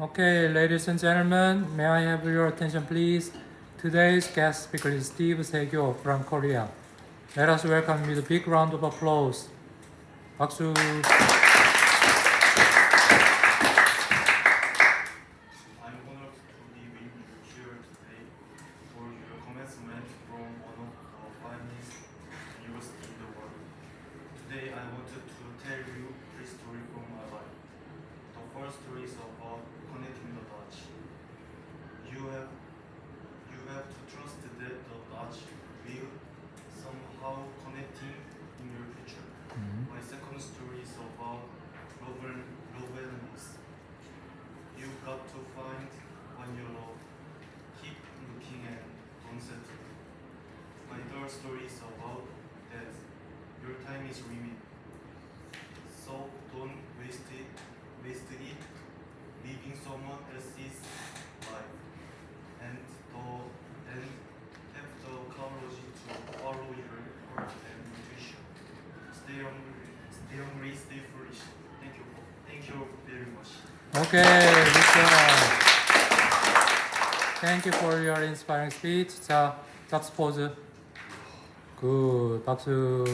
Okay, ladies and gentlemen, may I have your attention, please? Today's guest speaker is Steve Segyo from Korea. Let us welcome with a big round of applause. 박수. Today I wanted to tell you three stories from my life. The first story is about connecting the dots. You have you have to trust that the dots will somehow connecting in your future. My second story is about global globalness. You got to find one you love. Keep looking and don't settle My third story is about that your time is limited. So don't waste it. Waste it living someone else's life. And the and have the courage to follow your heart and intuition. Stay hungry, stay hungry, stay foolish. Thank you. Thank you very much. Okay, good job. Thank you for your inspiring speech. 자, 짝스 포즈. 굿, 박수.